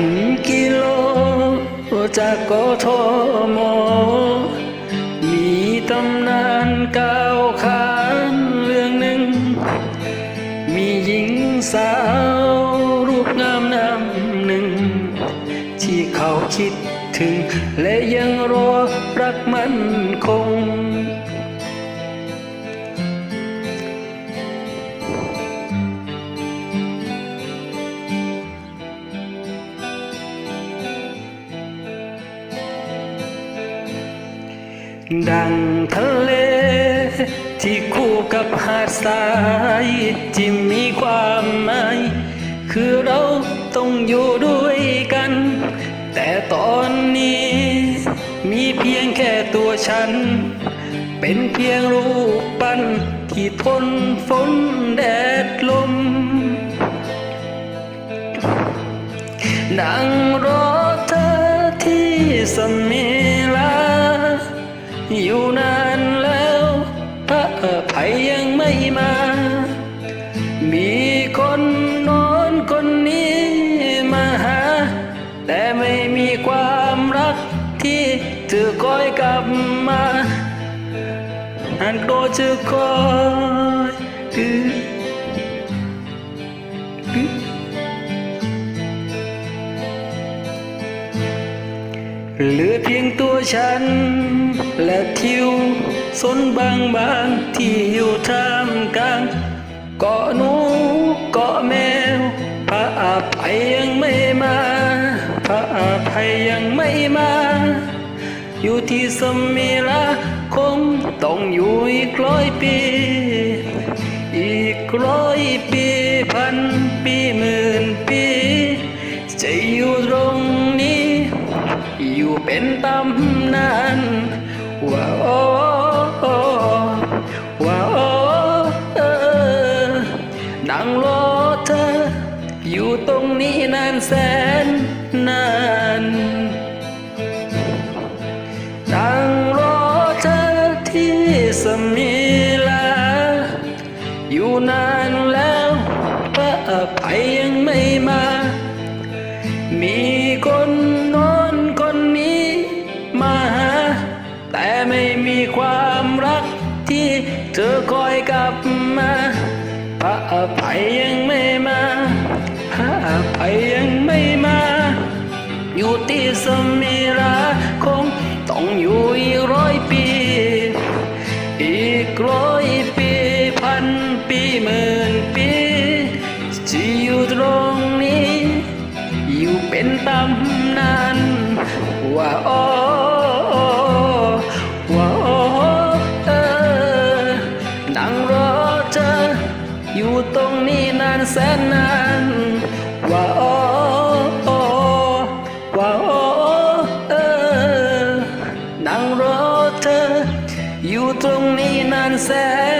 นกิโล จากกทม มีตำนานก้าวขานเรื่องหนึ่ง มีหญิงสาวรูปงามนำหนึ่ง ที่เขาคิดถึง และยังรอรักมัน ดังทะเล ที่คู่กับหาดทรายที่มีความหมาย คือเราต้องอยู่ด้วยกัน แต่ตอนนี้ มีเพียงแค่ตัวฉัน เป็นเพียงรูปปั้นที่ทนฝนแดดลมนั่งรอเธอที่สมิ เธอคอยกลับมาอันโดจะคอยดื้อเหลือเพียงตัวฉัน และทิวสนบางบางที่อยู่ท่ามกลางเกาะหนูเกาะแมว พระอาภัยยังไม่มา พระอาภัยยังไม่มา อยู่ที่สมิลาคงต้องอยู่อีกร้อยปี อีกร้อยปีพันปีหมื่นปี จะอยู่ตรงนี้ อยู่เป็นตำนานว่าโอ้ว่าโอ้เออนั่งรอเธออยู่ตรงนี้นานแสนนาน งไม่มา มีคนโน้นคนนี้มาหา แต่ไม่มีความรักที่เธอคอยกลับมาพระอภัยยังไม่มาพระอภัยยังไม่มา อยู่ที่สมิราคงต้องอยู่อีกร้อยปี อีกร้อยปีพันปีหมื่นำนานว่าโอว่าโอเออนั่งรอเธออยู่ตรงนี้นานแสนนานว่าโอว่าโอเออนั่งรอเธออยู่ตรงนี้นานแสน